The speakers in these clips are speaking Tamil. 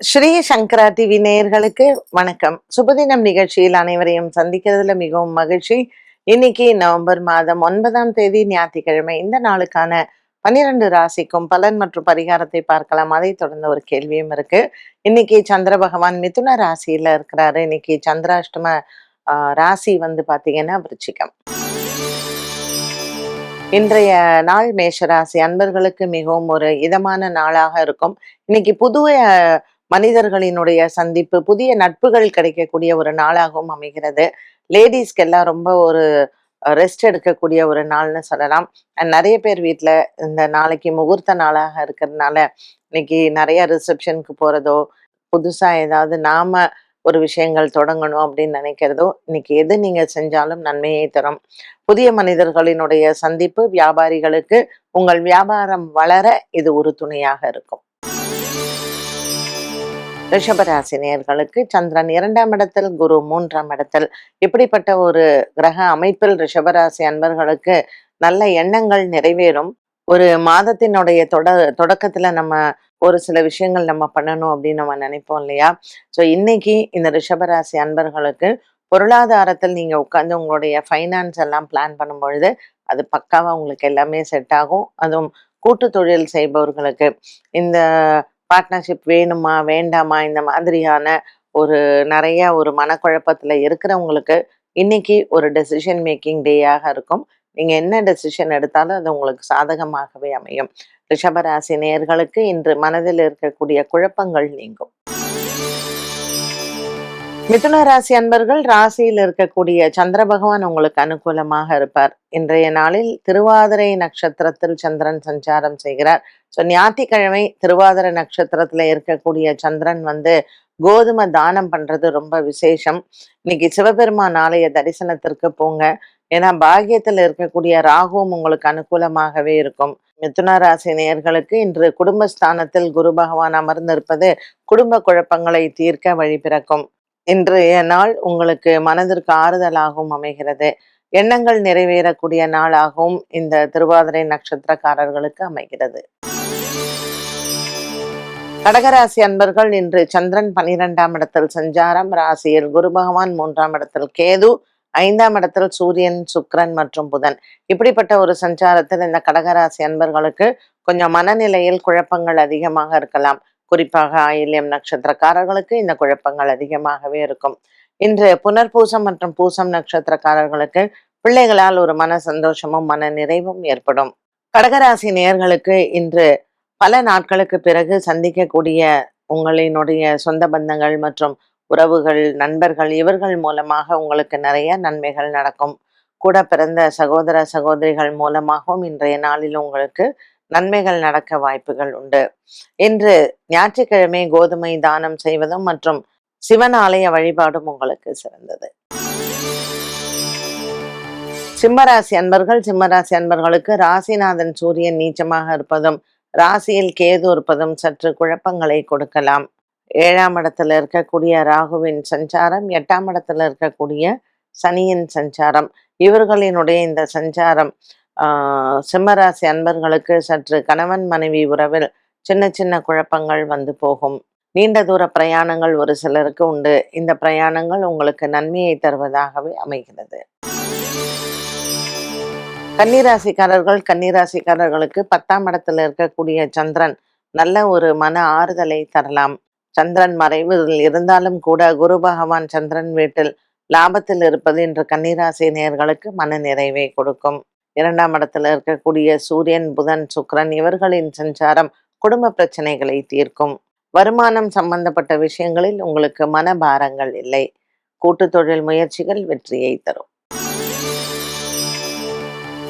ஸ்ரீ சங்கரா டிவி நேயர்களுக்கு வணக்கம். சுபதினம் நிகழ்ச்சியில் அனைவரையும் சந்திக்கிறதுல மிகவும் மகிழ்ச்சி. இன்னைக்கு நவம்பர் மாதம் ஒன்பதாம் தேதி ஞாயிற்றுக்கிழமை. இந்த நாளுக்கான பன்னிரண்டு ராசிக்கும் பலன் மற்றும் பரிகாரத்தை பார்க்கலாம். அதை தொடர்ந்து ஒரு கேள்வியும் இருக்கு. இன்னைக்கு சந்திர பகவான் மிதுன ராசியில இருக்கிறாரு. இன்னைக்கு சந்திராஷ்டம ஆஹ், ராசி வந்து பாத்தீங்கன்னா விருச்சிகம். இன்றைய நாள் மேஷராசி அன்பர்களுக்கு மிகவும் ஒரு இதமான நாளாக இருக்கும். இன்னைக்கு புதிய மனிதர்களினுடைய சந்திப்பு புதிய நட்புகள் கிடைக்கக்கூடிய ஒரு நாளாகவும் அமைகிறது. லேடிஸ்க்கு எல்லாம் ரொம்ப ஒரு ரெஸ்ட் எடுக்கக்கூடிய ஒரு நாள்னு சொல்லலாம். நிறைய பேர் வீட்டில் இந்த நாளைக்கு முகூர்த்த நாளாக இருக்கிறதுனால இன்னைக்கு நிறைய ரிசப்ஷனுக்கு போகிறதோ புதுசாக ஏதாவது நாம ஒரு விஷயங்கள் தொடங்கணும் அப்படின்னு நினைக்கிறதோ இன்னைக்கு எது நீங்க செஞ்சாலும் நன்மையை தரும். புதிய மனிதர்களினுடைய சந்திப்பு வியாபாரிகளுக்கு உங்கள் வியாபாரம் வளர இது ஒரு துணையாக இருக்கும். ரிஷபராசி நேர்களுக்கு சந்திரன் இரண்டாம் இடத்தில் குரு மூன்றாம் இடத்தில். இப்படிப்பட்ட ஒரு கிரக அமைப்பில் ரிஷபராசி அன்பர்களுக்கு நல்ல எண்ணங்கள் நிறைவேறும். ஒரு மாதத்தினுடைய தொட தொடக்கத்துல நம்ம ஒரு சில விஷயங்கள் நம்ம பண்ணணும் அப்படின்னு நம்ம நினைப்போம் இல்லையா? ஸோ இன்னைக்கு இந்த ரிஷபராசி அன்பர்களுக்கு பொருளாதாரத்தில் நீங்க உட்காந்து உங்களுடைய ஃபைனான்ஸ் எல்லாம் பிளான் பண்ணும் பொழுது அது பக்காவா உங்களுக்கு எல்லாமே செட் ஆகும். அதுவும் கூட்டு தொழில் செய்பவர்களுக்கு இந்த பார்ட்னர்ஷிப் வேணுமா வேண்டாமா இந்த மாதிரியான ஒரு நிறைய ஒரு மனக்குழப்பத்தில் இருக்கிறவங்களுக்கு இன்னைக்கு ஒரு டெசிஷன் மேக்கிங் டேயாக இருக்கும். நீங்க என்ன டெசிஷன் எடுத்தாலும் அது உங்களுக்கு சாதகமாகவே அமையும். ரிஷபராசி நேயர்களுக்கு இன்று மனதில் இருக்கக்கூடிய குழப்பங்கள் நீங்கும். மிதுன ராசி அன்பர்கள் ராசியில் இருக்கக்கூடிய சந்திர பகவான் உங்களுக்கு அனுகூலமாக இருப்பார். இன்றைய நாளில் திருவாதிரை நட்சத்திரத்தில் சந்திரன் சஞ்சாரம் செய்கிறார். ஸோ ஞாயிற்றுக்கிழமை திருவாதிர நட்சத்திரத்துல இருக்கக்கூடிய சந்திரன் வந்து கோதுமை தானம் பண்றது ரொம்ப விசேஷம். இன்னைக்கு சிவபெருமான் ஆலய தரிசனத்திற்கு போங்க. ஏன்னா பாகியத்தில் இருக்கக்கூடிய ராகுவும் உங்களுக்கு அனுகூலமாகவே இருக்கும். மிதுன ராசி நேயர்களுக்கு இன்று குடும்பஸ்தானத்தில் குரு பகவான் அமர்ந்திருப்பது குடும்ப குழப்பங்களை தீர்க்க வழி பிறக்கும். இன்றைய நாள் உங்களுக்கு மனதிற்கு ஆறுதலாகவும் அமைகிறது. எண்ணங்கள் நிறைவேறக்கூடிய நாளாகவும் இந்த திருவாதிரை நட்சத்திரக்காரர்களுக்கு அமைகிறது. கடகராசி அன்பர்கள் இன்று சந்திரன் பனிரெண்டாம் இடத்தில் சஞ்சாரம் ராசியில் குரு பகவான் மூன்றாம் இடத்தில் கேது ஐந்தாம் இடத்தில் சூரியன் சுக்ரன் மற்றும் புதன். இப்படிப்பட்ட ஒரு சஞ்சாரத்தில் இந்த கடகராசி அன்பர்களுக்கு கொஞ்சம் மனநிலையில் குழப்பங்கள் அதிகமாக இருக்கலாம். குறிப்பாக ஆயில்யம் நட்சத்திரக்காரர்களுக்கு இந்த குழப்பங்கள் அதிகமாகவே இருக்கும். இன்று புனர்பூசம் மற்றும் பூசம் நட்சத்திரக்காரர்களுக்கு பிள்ளைகளால் ஒரு மன சந்தோஷமும் மன நிறைவும் ஏற்படும். கடகராசி நேர்களுக்கு இன்று பல நாட்களுக்கு பிறகு சந்திக்கக்கூடிய உங்களினுடைய சொந்த பந்தங்கள் மற்றும் உறவுகள் நண்பர்கள் இவர்கள் மூலமாக உங்களுக்கு நிறைய நன்மைகள் நடக்கும். கூட பிறந்த சகோதர சகோதரிகள் மூலமாகவும் இன்றைய நாளில் உங்களுக்கு நன்மைகள் நடக்க வாய்ப்புகள் உண்டு. இன்று ஞாயிற்றுக்கிழமை கோதுமை தானம் செய்வதும் மற்றும் சிவன் ஆலய வழிபாடும் உங்களுக்கு சிறந்தது. சிம்மராசி அன்பர்கள் சிம்மராசி அன்பர்களுக்கு ராசிநாதன் சூரியன் நீச்சமாக இருப்பதும் ராசியில் கேது இருப்பதும் சற்று குழப்பங்களை கொடுக்கலாம். ஏழாம் இடத்துல இருக்கக்கூடிய ராகுவின் சஞ்சாரம் எட்டாம் இடத்துல இருக்கக்கூடிய சனியின் சஞ்சாரம். இவர்களினுடைய இந்த சஞ்சாரம் ஆஹ் சிம்மராசி அன்பர்களுக்கு சற்று கணவன் மனைவி உறவில் சின்ன சின்ன குழப்பங்கள் வந்து போகும். நீண்ட தூர பிரயாணங்கள் ஒரு சிலருக்கு உண்டு. இந்த பிரயாணங்கள் உங்களுக்கு நன்மையை தருவதாகவே அமைகிறது. கன்னிராசிக்காரர்கள் கன்னிராசிக்காரர்களுக்கு பத்தாம் இடத்துல இருக்கக்கூடிய சந்திரன் நல்ல ஒரு மன ஆறுதலை தரலாம். சந்திரன் மறைவில் இருந்தாலும் கூட குரு பகவான் சந்திரன் வீட்டில் லாபத்தில் இருப்பது இன்று கன்னிராசி நேர்களுக்கு மன நிறைவை கொடுக்கும். இரண்டாம் இடத்துல இருக்கக்கூடிய சூரியன் புதன் சுக்கிரன் இவர்களின் சஞ்சாரம் குடும்ப பிரச்சனைகளை தீர்க்கும். வருமானம் சம்பந்தப்பட்ட விஷயங்களில் உங்களுக்கு மன பாரங்கள் இல்லை. கூட்டு தொழில் முயற்சிகள் வெற்றியை தரும்.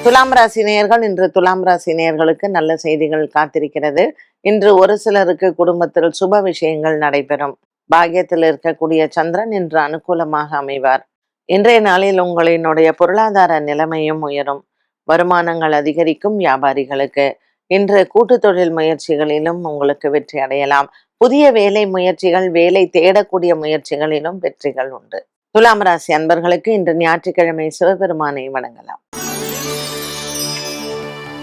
துலாம் ராசி நேயர்கள் இன்று துலாம் ராசி நேயர்களுக்கு நல்ல செய்திகள் காத்திருக்கிறது. இன்று ஒரு சிலருக்கு குடும்பத்தில் சுப விஷயங்கள் நடைபெறும். பாக்கியத்தில் இருக்கக்கூடிய சந்திரன் இன்று அனுகூலமாக அமைவார். இன்றைய நாளில் உங்களினுடைய பொருளாதார நிலைமையும் உயரும். வருமானங்கள் அதிகரிக்கும் வியாபாரிகளுக்கு. இன்று கூட்டு தொழில் முயற்சிகளிலும் உங்களுக்கு வெற்றி அடையலாம். புதிய வேலை முயற்சிகள் வேலை தேடக்கூடிய முயற்சிகளிலும் வெற்றிகள் உண்டு. துலாம் ராசி அன்பர்களுக்கு இன்று ஞாயிற்றுக்கிழமை சிவபெருமானை வணங்கலாம்.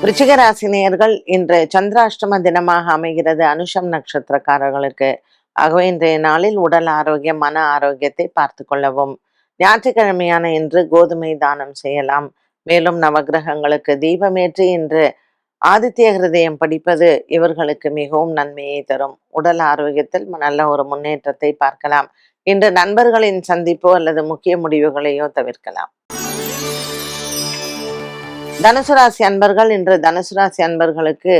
விருச்சிக ராசி இன்று சந்திராஷ்டம தினமாக அமைகிறது. அனுஷம் நட்சத்திரக்காரர்களுக்கு. ஆகவே இன்றைய நாளில் உடல் ஆரோக்கியம் மன ஆரோக்கியத்தை பார்த்து கொள்ளவும். ஞாயிற்றுக்கிழமையான இன்று கோதுமை தானம் செய்யலாம். மேலும் நவகிரகங்களுக்கு தீபமேற்றி இன்று ஆதித்ய ஹிருதயம் படிப்பது இவர்களுக்கு மிகவும் நன்மையை தரும். உடல் ஆரோக்கியத்தில் நல்ல ஒரு முன்னேற்றத்தை பார்க்கலாம். இன்று நண்பர்களின் சந்திப்போ அல்லது முக்கிய முடிவுகளையோ தவிர்க்கலாம். தனுசு ராசி அன்பர்கள் இன்று தனுசு ராசி அன்பர்களுக்கு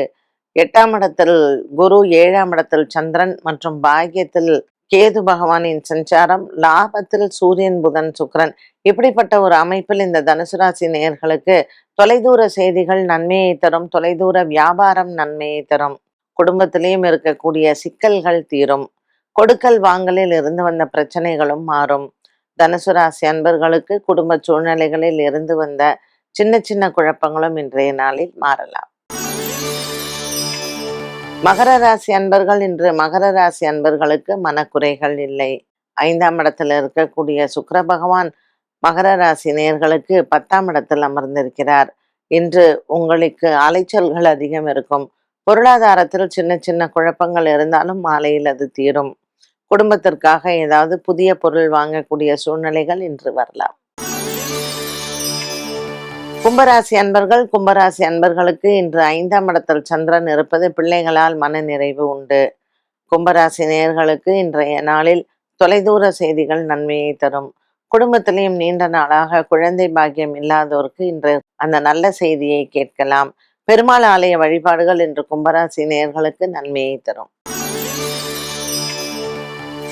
எட்டாம் இடத்தில் குரு ஏழாம் இடத்தில் சந்திரன் மற்றும் பாக்கியத்தில் கேது பகவானின் சஞ்சாரம் லாபத்தில் சூரியன் புதன் சுக்கரன். இப்படிப்பட்ட ஒரு அமைப்பில் இந்த தனுசு ராசி நேயர்களுக்கு தொலைதூர செய்திகள் நன்மையை தரும் தொலைதூர வியாபாரம் நன்மையை தரும். குடும்பத்திலையும் இருக்கக்கூடிய சிக்கல்கள் தீரும். கொடுக்கல் வாங்கலில் இருந்து வந்த பிரச்சனைகளும் மாறும். தனுசு ராசி அன்பர்களுக்கு குடும்ப சூழ்நிலைகளில் இருந்து வந்த சின்ன சின்ன குழப்பங்களும் இன்றைய நாளில் மாறலாம். மகர ராசி அன்பர்கள் இன்று மகர ராசி அன்பர்களுக்கு மனக்குறைகள் இல்லை. ஐந்தாம் இடத்துல இருக்கக்கூடிய சுக்கர பகவான் மகர ராசி நேர்களுக்கு பத்தாம் இடத்தில் அமர்ந்திருக்கிறார். இன்று உங்களுக்கு அலைச்சல்கள் அதிகம் இருக்கும். பொருளாதாரத்தில் சின்ன சின்ன குழப்பங்கள் இருந்தாலும் மாலையில் அது தீரும். குடும்பத்திற்காக ஏதாவது புதிய பொருள் வாங்கக்கூடிய சூழ்நிலைகள் இன்று வரலாம். கும்பராசி அன்பர்கள் கும்பராசி அன்பர்களுக்கு இன்று ஐந்தாம் இடத்தில் சந்திரன் இருப்பது பிள்ளைகளால் மன நிறைவு உண்டு. கும்பராசி நேர்களுக்கு இன்றைய நாளில் தொலைதூர செய்திகள் நன்மையை தரும். குடும்பத்திலையும் நீண்ட நாளாக குழந்தை பாக்கியம் இல்லாதோருக்கு இன்று அந்த நல்ல செய்தியை கேட்கலாம். பெருமாள் ஆலய வழிபாடுகள் இன்று கும்பராசி நேர்களுக்கு நன்மையை தரும்.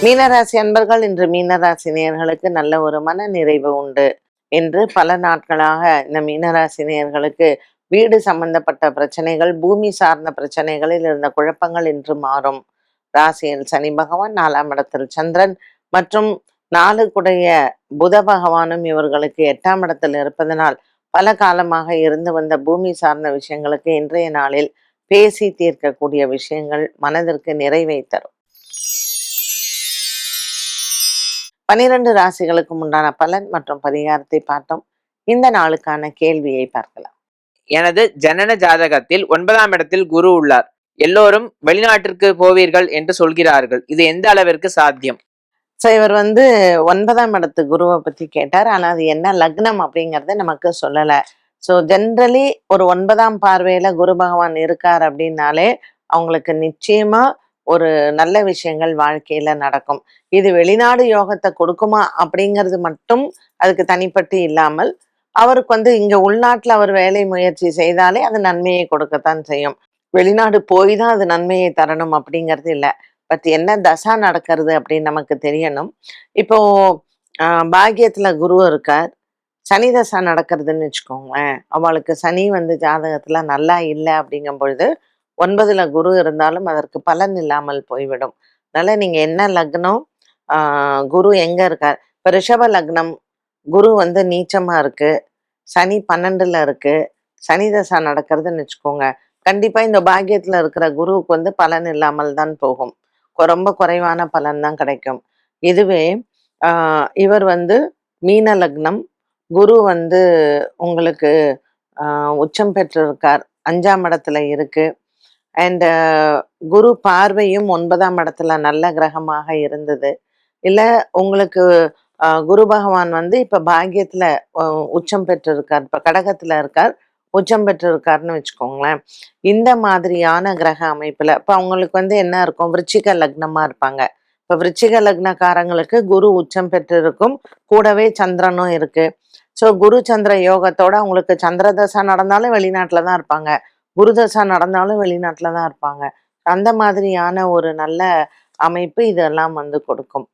மீனராசி அன்பர்கள் இன்று மீனராசி நேர்களுக்கு நல்ல ஒரு மன நிறைவு உண்டு. என்று பல நாட்களாக இந்த மீனராசினியர்களுக்கு வீடு சம்பந்தப்பட்ட பிரச்சனைகள் பூமி சார்ந்த பிரச்சனைகளில் இருந்த குழப்பங்கள் இன்று மாறும். ராசியில் சனி பகவான் நாலாம் இடத்தில் சந்திரன் மற்றும் நாளுக்குடைய புத பகவானும் இவர்களுக்கு எட்டாம் இடத்தில் இருப்பதனால் பல காலமாக இருந்து வந்த பூமி சார்ந்த விஷயங்களுக்கு இன்றைய நாளில் பேசி தீர்க்கக்கூடிய விஷயங்கள் மனதிற்கு நிறைவை தரும். பனிரெண்டு ராசிகளுக்கும் உண்டான பலன் மற்றும் பரிகாரத்தை பார்த்தோம். இந்த நாளுக்கான கேள்வியை பார்க்கலாம். எனது ஜனன ஜாதகத்தில் ஒன்பதாம் இடத்தில் குரு உள்ளார். எல்லோரும் வெளிநாட்டிற்கு போவீர்கள் என்று சொல்கிறார்கள். இது எந்த அளவிற்கு சாத்தியம்? ஸோ இவர் வந்து ஒன்பதாம் இடத்து குருவை பத்தி கேட்டார். ஆனா அது என்ன லக்னம் அப்படிங்கறத நமக்கு சொல்லலை. ஸோ ஜென்ரலி ஒரு ஒன்பதாம் பார்வையில குரு பகவான் இருக்கார் அப்படின்னாலே அவங்களுக்கு நிச்சயமா ஒரு நல்ல விஷயங்கள் வாழ்க்கையில நடக்கும். இது வெளிநாடு யோகத்தை கொடுக்குமா அப்படிங்கிறது மட்டும் அதுக்கு தனிப்பட்டு இல்லாமல் அவருக்கு வந்து இங்க உள்நாட்டுல அவர் வேலை முயற்சி செய்தாலே அது நன்மையை கொடுக்கத்தான் செய்யும். வெளிநாடு போய் தான் அது நன்மையை தரணும் அப்படிங்கிறது இல்லை. பட் என்ன தசா நடக்கிறது அப்படின்னு நமக்கு தெரியணும். இப்போ பாக்கியத்துல குரு இருக்கார். சனி தசா நடக்கிறதுன்னு வச்சுக்கோங்களேன். அவளுக்கு சனி வந்து ஜாதகத்துல நல்லா இல்லை அப்படிங்கும் பொழுது ஒன்பதுல குரு இருந்தாலும் அதற்கு பலன் இல்லாமல் போய்விடும். அதனால நீங்க என்ன லக்னம்? குரு எங்க இருக்கார்? இப்ப ரிஷப லக்னம் குரு வந்து நீச்சமா இருக்கு. சனி பன்னெண்டுல இருக்கு. சனி தசா நடக்கிறதுன்னு வச்சுக்கோங்க. கண்டிப்பா இந்த பாக்கியத்துல இருக்கிற குருவுக்கு வந்து பலன் இல்லாமல் தான் போகும். ரொம்ப குறைவான பலன் தான் கிடைக்கும். இதுவே இவர் வந்து மீன லக்னம். குரு வந்து உங்களுக்கு உச்சம் பெற்றிருக்கார். அஞ்சாம் இடத்துல இருக்கு. அண்ட் uh, குரு பார்வையும் ஒன்பதாம் இடத்துல நல்ல கிரகமாக இருந்தது. இல்லை உங்களுக்கு குரு பகவான் வந்து இப்போ பாக்கியத்தில் உச்சம் பெற்றிருக்கார் இப்போ கடகத்தில் இருக்கார் உச்சம் பெற்றிருக்காருன்னு வச்சுக்கோங்களேன். இந்த மாதிரியான கிரக அமைப்பில் இப்போ அவங்களுக்கு வந்து என்ன இருக்கும்? விருச்சிக லக்னமாக இருப்பாங்க. இப்போ விருச்சிக லக்னக்காரங்களுக்கு குரு உச்சம் பெற்றிருக்கும். கூடவே சந்திரனும் இருக்குது ஸோ குரு சந்திர யோகத்தோட அவங்களுக்கு சந்திரதசா நடந்தாலும் வெளிநாட்டில் தான் இருப்பாங்க. குருதசா நடந்தாலும் வெளிநாட்டில் தான் இருப்பாங்க. அந்த மாதிரியான ஒரு நல்ல அமைப்பு இதெல்லாம் வந்து கொடுக்கும்.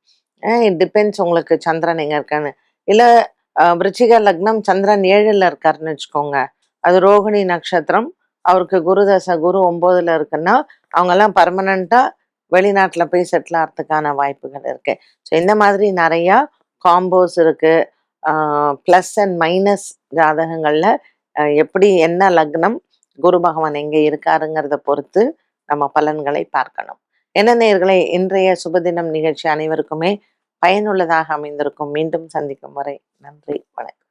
இட் டிபெண்ட்ஸ் உங்களுக்கு சந்திரன் எங்கே இருக்கான்னு. இல்லை விருச்சிக லக்னம் சந்திரன் ஏழில் இருக்காருன்னு வச்சுக்கோங்க. அது ரோகிணி நட்சத்திரம். அவருக்கு குருதசை குரு ஒம்போதில் இருக்குன்னா அவங்கெல்லாம் பர்மனண்ட்டாக வெளிநாட்டில் போய் செட்டில் ஆகிறதுக்கான வாய்ப்புகள் இருக்குது ஸோ இந்த மாதிரி நிறையா காம்போஸ் இருக்குது ப்ளஸ் அண்ட் மைனஸ் ஜாதகங்களில் எப்படி என்ன லக்னம் குரு பகவான் எங்கே இருக்காருங்கிறத பொறுத்து நம்ம பலன்களை பார்க்கணும். என்ன நேர்களை இன்றைய சுபதினம் நிகழ்ச்சி அனைவருக்குமே பயனுள்ளதாக அமைந்திருக்கும். மீண்டும் சந்திக்கும் வரை நன்றி வணக்கம்.